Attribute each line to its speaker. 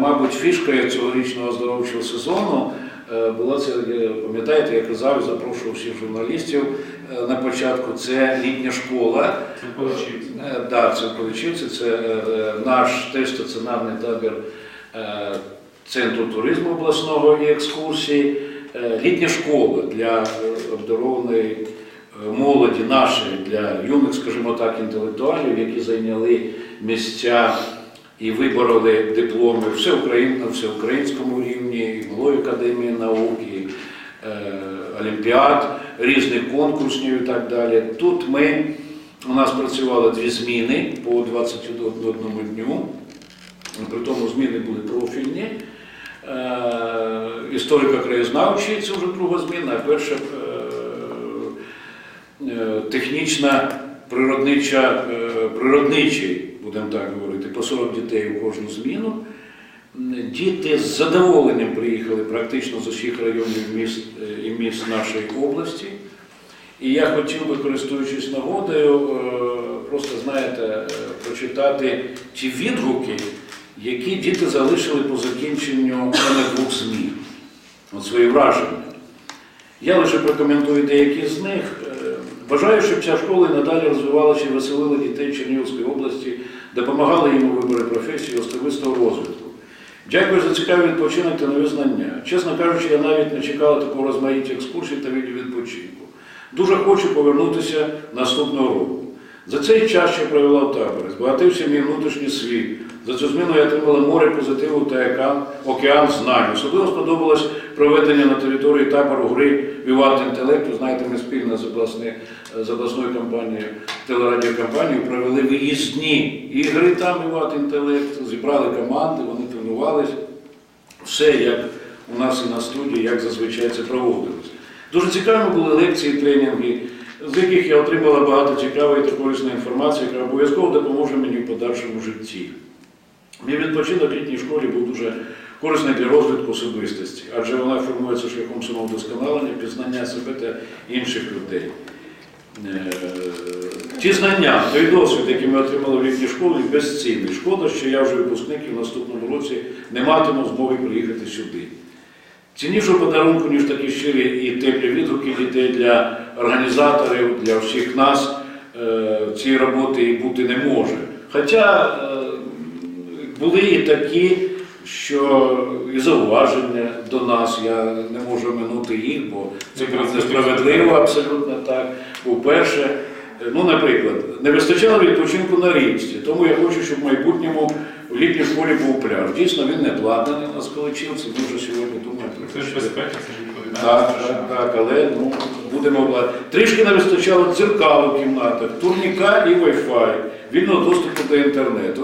Speaker 1: мабуть, фішкою цьогорічного оздоровчого сезону е, була це, пам'ятаєте, я казав, запрошував всіх журналістів е, на початку. Це літня школа.
Speaker 2: Це.
Speaker 1: Е, Да, це в це е, е, наш теж стаціонарний табір Центру туризму обласного і екскурсій. Е, Літня школа для обдарованої молоді нашої, для юних, скажімо так, інтелектуалів, які зайняли місця і вибороли дипломи всеукраїн, на всеукраїнському рівні, і Малої академії наук, і е, олімпіад, різних конкурсів і так далі. Тут ми у нас працювали дві зміни по 21 дню. При тому зміни були профільні. Е, Історико-краєзнавчі, це вже друга зміна, а перша е, е, технічна, природнича, природничий, будемо так говорити, по 40 дітей у кожну зміну. Діти з задоволенням приїхали практично з усіх районів міст е, і міст нашої області. І я хотів би, користуючись нагодою, е, просто знаєте, е, прочитати ті відгуки, які діти залишили по закінченню двох змін. От свої враження. Я лише прокоментую деякі з них. Бажаю, щоб ця школа і надалі розвивалася і веселила дітей Чернігівської області, допомагала їм у виборі професії особистого розвитку. Дякую за цікавий відпочинок та нові знання. Чесно кажучи, я навіть не чекала такого розмаїття екскурсій та відпочинку. Дуже хочу повернутися наступного року. За цей час, що провела в таборі, збагатився мій внутрішній світ. За цю зміну я отримала море позитиву та океан знань. Особливо сподобалось проведення на території табору гри Віват інтелекту. Знаєте, ми спільно з, обласни, з обласною компанією, телерадіокомпанією провели виїзні ігри там Віват інтелект, зібрали команди, вони тренувалися. Все як у нас і на студії, як зазвичай це проводилось. Дуже цікаві були лекції, тренінги, з яких я отримала багато цікавої та корисної інформації, яка обов'язково допоможе мені в подальшому житті. Мій відпочинок в літній школі був дуже корисний для розвитку особистості, адже вона формується шляхом самовдосконалення, пізнання себе та інших людей. Е, Ті знання, той досвід, який ми отримали в літній школі, безцінний. Шкода, що я вже випускник і в наступному році не матиму змоги приїхати сюди. Ціннішого подарунку, ніж такі щирі і теплі відгуки дітей для організаторів, для всіх нас е, цієї роботи і бути не може. Хоча е, були і такі, що і зауваження до нас, я не можу минути їх, бо це несправедливо абсолютно так. По-перше, е, ну, наприклад, не вистачало відпочинку на річці, тому я хочу, щоб в майбутньому в літній школі був пляж. Дійсно, він не платний у нас количівці, ми вже сьогодні думаємо про
Speaker 2: Це ж безпека, це ж відповідальність.
Speaker 1: так, так, так, але ну, будемо обладнати. Трішки не вистачало дзеркал у кімнатах, турніка і Wi-Fi, вільного доступу до інтернету.